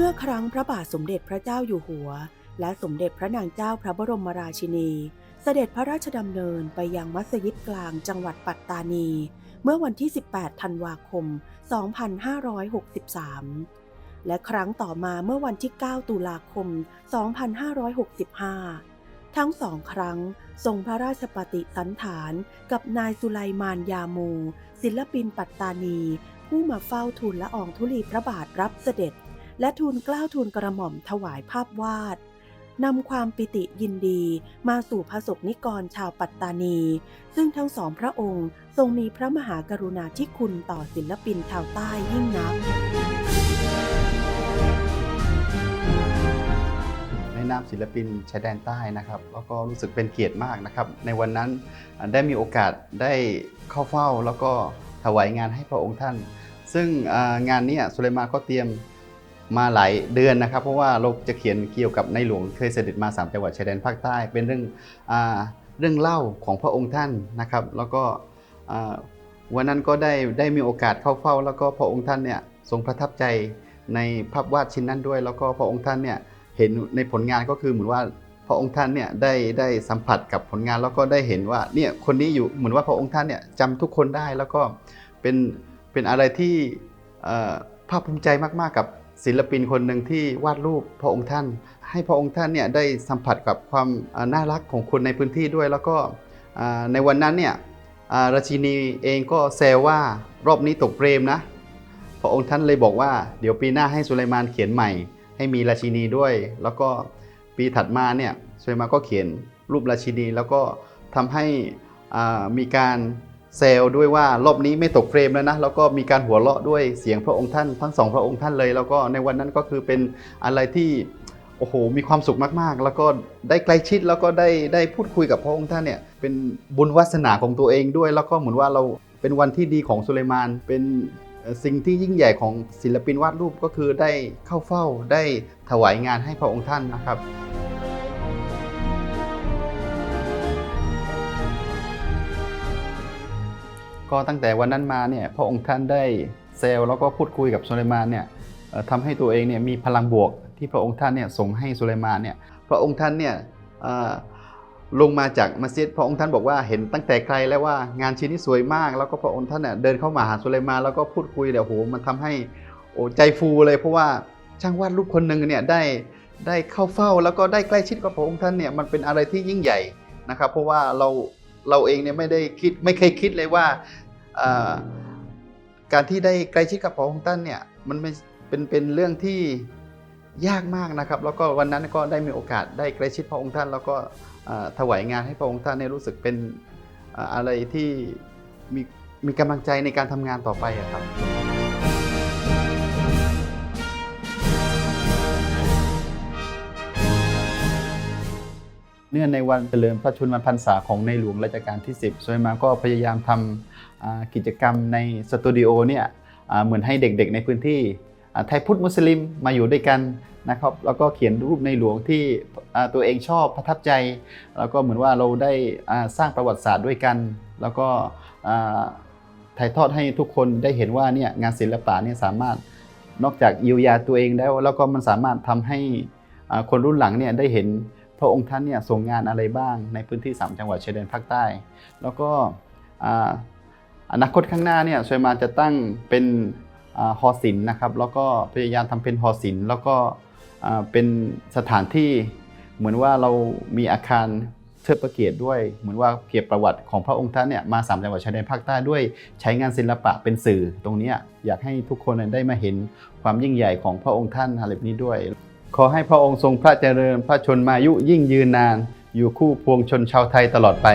ื่อครั้งพระบาทสมเด็จพระเจ้าอยู่หัว และสมเด็จพระนางเจ้าพระบรมราชินี เสด็จพระราชดำเนินไปยังมัสยิดกลางจังหวัดปัตตานี เมื่อวันที่ 18 ธันวาคม 2563 และครั้งต่อมาเมื่อวันที่ 9 ตุลาคม 2565 ทั้งสองครั้งทรงพระราชปฏิสันถานกับนายสุไลมานยามู ศิลปินปัตตานี ผู้มาเฝ้าทูลละอองธุลีพระบาทรับเสด็จ และทูลเกล้าทูลกระหม่อมถวายภาพวาดนำความปิติยินดีมาสู่พระสกนิกรชาวปัตตานี ซึ่งทั้งสองพระองค์ทรงมีพระมหากรุณาธิคุณต่อศิลปินชาวใต้ยิ่งนัก ในนามศิลปินชายแดนใต้นะครับแล้วก็รู้สึกเป็นเกียรติมากนะครับ ในวันนั้นได้มีโอกาสได้เข้าเฝ้าแล้วก็ถวายงานให้พระองค์ท่าน ซึ่งงานนี้สุเลมาก็เตรียม มาหลายเดือนนะครับ เพราะว่าเราจะเขียนเกี่ยวกับในหลวงเคยเสด็จมา 3 จังหวัดชายแดนภาคใต้ เป็นเรื่องอเรื่องเล่าของพระองค์ท่านนะครับ แล้วก็วันนั้นก็ได้ได้มีโอกาสเข้าเฝ้า แล้วก็พระองค์ท่านเนี่ยทรงประทับใจในภาพวาดชิ้นนั้นด้วย แล้วก็พระองค์ท่านเนี่ยเห็นในผลงานก็คือเหมือนว่าพระองค์ท่านเนี่ยได้ได้สัมผัสกับผลงานแล้วก็ได้เห็นว่าเนี่ยคนนี้อยู่เหมือนว่าพระองค์ท่านเนี่ยจำทุกคนได้แล้วก็เป็นเป็นอะไรที่ภาคภูมิใจมากๆกับ ศิลปินคนหนึ่งที่วาดรูปพระองค์ท่าน ให้พระองค์ท่านเนี่ยได้สัมผัสกับความน่ารักของคนในพื้นที่ด้วย แล้วก็ในวันนั้นเนี่ยราชินีเองก็แซวว่ารอบนี้ตกเปรมนะ พระองค์ท่านเลยบอกว่าเดี๋ยวปีหน้าให้สุไลมานเขียนใหม่ ให้มีราชินีด้วย แล้วก็ปีถัดมาเนี่ยสุไลมานก็เขียนรูปราชินี แล้วก็ทำให้มีการ เซลด้วยว่ารอบนี้ไม่ตกเฟรมแล้วนะแล้วก็มีการหัวเราะด้วยเสียงพระองค์ท่านทั้งสองพระองค์ท่านเลย แล้วก็ในวันนั้นก็คือเป็นอะไรที่โอ้โหมีความสุขมากๆ แล้วก็ได้ใกล้ชิดแล้วก็ได้ได้พูดคุยกับพระองค์ท่านเนี่ยเป็นบุญวาสนาของตัวเองด้วย แล้วก็เหมือนว่าเราเป็นวันที่ดีของสุไลมานเป็นสิ่งที่ยิ่งใหญ่ของศิลปินวาดรูปก็คือได้เข้าเฝ้าได้ถวายงานให้พระองค์ท่านนะครับ ก็ตั้งแต่วันนั้นมาเนี่ยพระองค์ท่านได้เซลแล้วก็พูดคุยกับสุไลมานเนี่ยทำให้ตัวเองเนี่ยมีพลังบวกที่พระองค์ท่านเนี่ยส่งให้สุไลมานเนี่ยพระองค์ท่านเนี่ยลงมาจากมัสยิดพระองค์ท่านบอกว่าเห็นตั้งแต่ไกลแล้วว่างานชิ้นนี้สวยมาก แล้วก็พระองค์ท่านเนี่ยเดินเข้ามาหาสุไลมานแล้วก็พูดคุยเดี๋ยวโหมันทำให้โอ้ใจฟูเลย เพราะว่าช่างวาดรูปคนหนึ่งเนี่ยได้ได้เข้าเฝ้าแล้วก็ได้ใกล้ชิดกับพระองค์ท่านเนี่ยมันเป็นอะไรที่ยิ่งใหญ่นะครับเพราะว่าเรา เราเองเนี่ยไม่ได้คิดไม่เคยคิดเลยว่าการที่ได้ใกล้ชิดกับพระองค์ท่านเนี่ยมันไม่เป็นเป็นเรื่องที่ยากมากนะครับ แล้วก็วันนั้นก็ได้มีโอกาสได้ใกล้ชิดพระองค์ท่าน แล้วก็ถวายงานให้พระองค์ท่านเนี่ยรู้สึกเป็นอ่าอะไรที่มีมีกำลังใจในการทำงานต่อไปอะครับ เนื่องในวันเฉลิมพระชนมพรรษาของในหลวงรัชกาลที่ 10สุไลมาก็พยายามทำกิจกรรมในสตูดิโอเนี่ยเหมือนให้เด็กๆในพื้นที่ไทยพุทธมุสลิมมาอยู่ด้วยกันนะครับแล้วก็เขียนรูปในหลวงที่ตัวเองชอบประทับใจ แล้วก็เหมือนว่าเราได้สร้างประวัติศาสตร์ด้วยกัน แล้วก็ถ่ายทอดให้ทุกคนได้เห็นว่าเนี่ยงานศิลปะเนี่ยสามารถนอกจากเยียวยาตัวเองแล้วแล้วก็มันสามารถทำให้คนรุ่นหลังเนี่ยได้เห็น พระองค์ท่านเนี่ยส่งงานอะไรบ้างในพื้นที่ 3 จังหวัดชายแดนภาคใต้ แล้วก็อนาคตข้างหน้าเนี่ยสุไลมาจะตั้งเป็นหอศิลป์นะครับ แล้วก็พยายามทำเป็นหอศิลป์แล้วก็เป็นสถานที่เหมือนว่าเรามีอาคารเทิดพระเกียรติด้วย เหมือนว่าเกียรติประวัติของพระองค์ท่านเนี่ยมาสามจังหวัดชายแดนภาคใต้ด้วย ใช้งานศิลปะเป็นสื่อตรงนี้อยากให้ทุกคนได้มาเห็นความยิ่งใหญ่ของพระองค์ท่านอะไรแบบนี้ด้วย ขอให้พระองค์ทรงพระเจริญพระชนมายุยิ่งยืนนาน อยู่คู่พวงชนชาวไทยตลอดไป